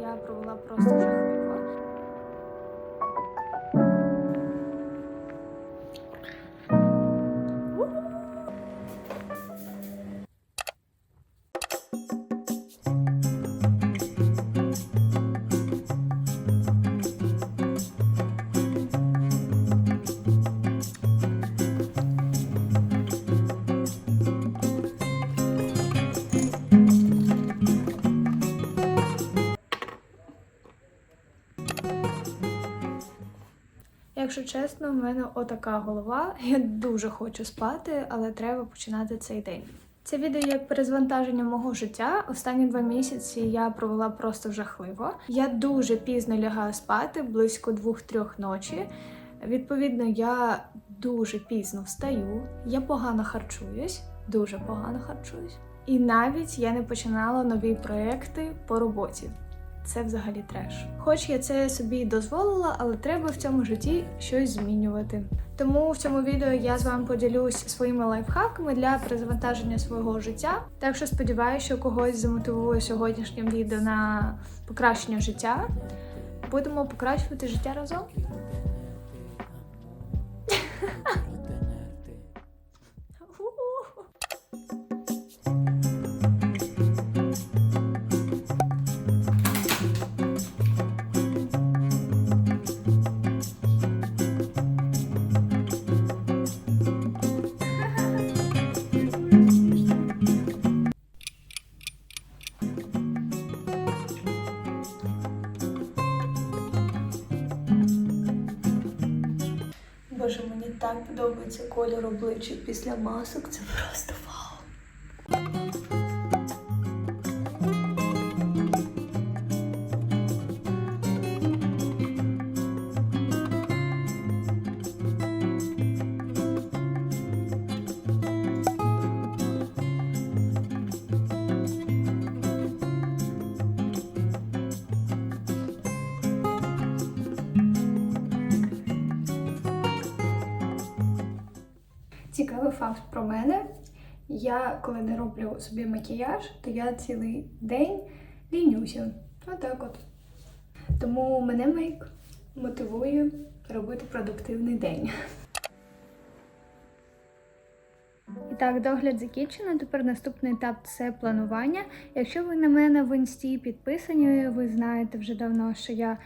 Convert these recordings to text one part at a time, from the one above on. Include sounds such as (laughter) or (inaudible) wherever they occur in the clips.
я провела просто жахливо. Якщо чесно, в мене отака голова. Я дуже хочу спати, але треба починати цей день. Це відео як перезвантаження мого життя. Останні два місяці я провела просто жахливо. Я дуже пізно лягаю спати, близько двох-трьох ночі. Відповідно, я дуже пізно встаю, я погано харчуюсь, дуже погано харчуюсь. І навіть я не починала нові проекти по роботі. Це взагалі треш. Хоч я це собі дозволила, але треба в цьому житті щось змінювати. Тому в цьому відео я з вами поділюсь своїми лайфхаками для перезавантаження свого життя. Так що сподіваюся, що когось замотивує сьогоднішнє відео на покращення життя. Будемо покращувати життя разом. Подобається колір обличчя після масок. Це просто Цікавий факт про мене. Я, коли не роблю собі макіяж, то я цілий день лінюся. Отак от. Тому мене мейк мотивує робити продуктивний день. І так, догляд закінчено. Тепер наступний етап це планування. Якщо ви на мене в інсті підписані, ви знаєте вже давно, що я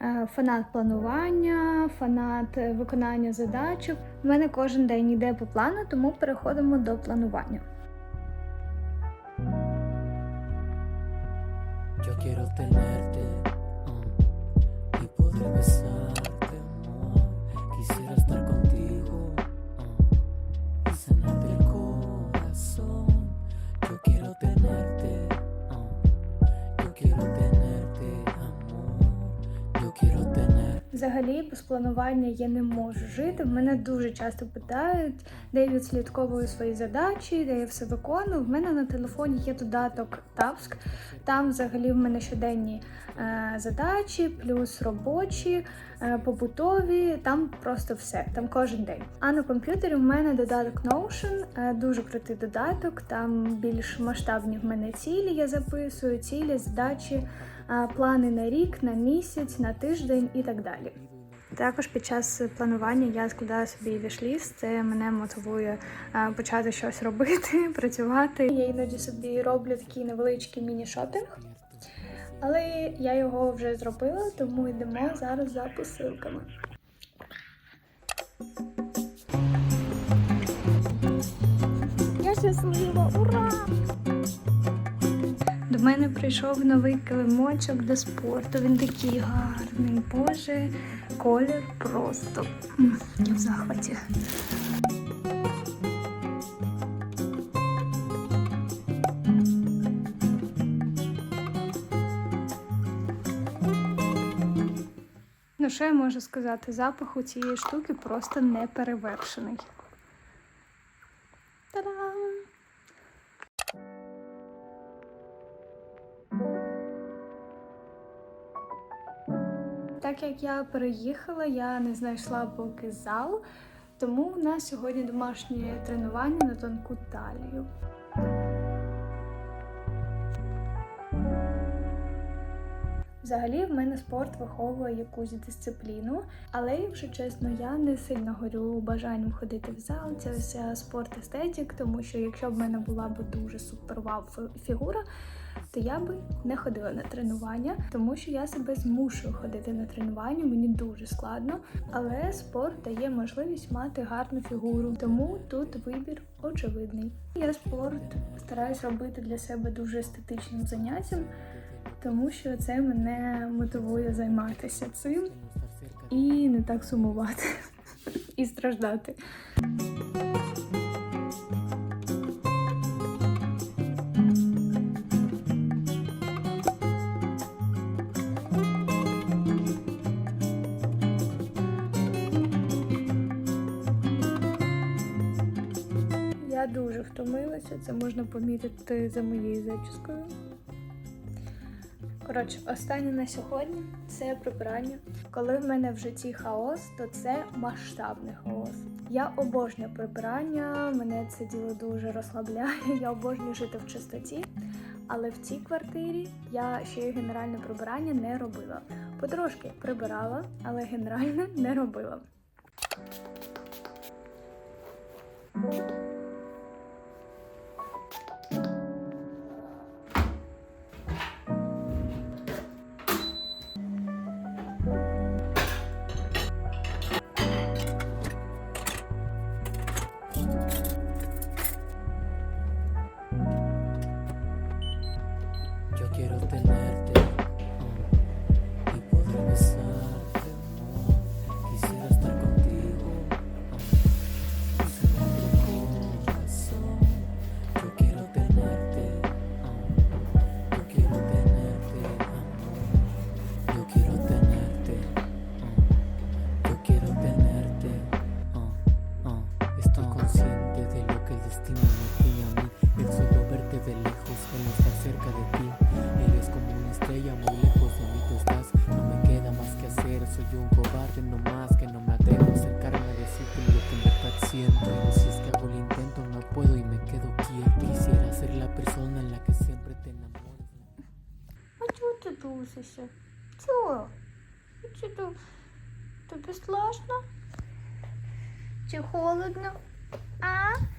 е, фанат планування, фанат е, виконання задачок. У мене кожен день йде по плану, тому переходимо до планування. Yo quiero tenerte uh, y poder besarte, Взагалі, без планування я не можу жити. Мене дуже часто питають, де я відслідковую свої задачі, де я все виконую. В мене на телефоні є додаток Task. Там взагалі в мене щоденні е, задачі, плюс робочі, побутові. Там просто все, там кожен день. А на комп'ютері в мене додаток Notion, е, дуже крутий додаток. Там більш масштабні в мене цілі. Я записую цілі, задачі, е, плани на рік, на місяць, на тиждень і так далі. Також під час планування я складаю собі вішліст, це мене мотивує е, почати щось робити, (laughs) працювати. Я іноді собі роблю такий невеличкий міні-шопінг, але я його вже зробила, тому йдемо зараз за посилками. Я щаслива, ура! До мене прийшов новий килимочок до спорту. Він такий гарний. Боже, колір просто я в захваті. Що я можу сказати? Запах у цієї штуки просто не перевершений. Та-дам! Так як я переїхала, я не знайшла поки зал, тому у нас сьогодні домашнє тренування на тонку талію. Взагалі, в мене спорт виховує якусь дисципліну, але, якщо чесно, я не сильно горю бажанням ходити в зал. Це вся спорт естетик, тому що якщо б мене була б дуже супер вау фі- фігура, то я би не ходила на тренування, тому що я себе змушую ходити на тренування. Мені дуже складно, але спорт дає можливість мати гарну фігуру, тому тут вибір очевидний. Я спорт стараюсь робити для себе дуже естетичним заняттям, тому що це мене мотивує займатися цим і не так сумувати (laughs) і страждати. Я дуже втомилася, це можна помітити за моєю зачіскою. Коротше, останнє на сьогодні це прибирання. Коли в мене в житті хаос, то це масштабний хаос. Я обожнюю прибирання, мене це діло дуже розслабляє. (laughs) Я обожнюю жити в чистоті. Але в цій квартирі я ще й генеральне прибирання не робила. Потрошки прибирала, але генеральне (laughs) не робила. estrella muy lejos de mí tú estás. No me queda más que hacer, soy un cobarde no más que no me atrevo a acercarme a decirte lo que en verdad siento. Y si es que hago el intento, no puedo y me quedo quieto. Quisiera ser la persona en la que siempre te enamores. А чого ти дусишся? Чого? Чи то тобі страшно? Чи холодно? А? Оп!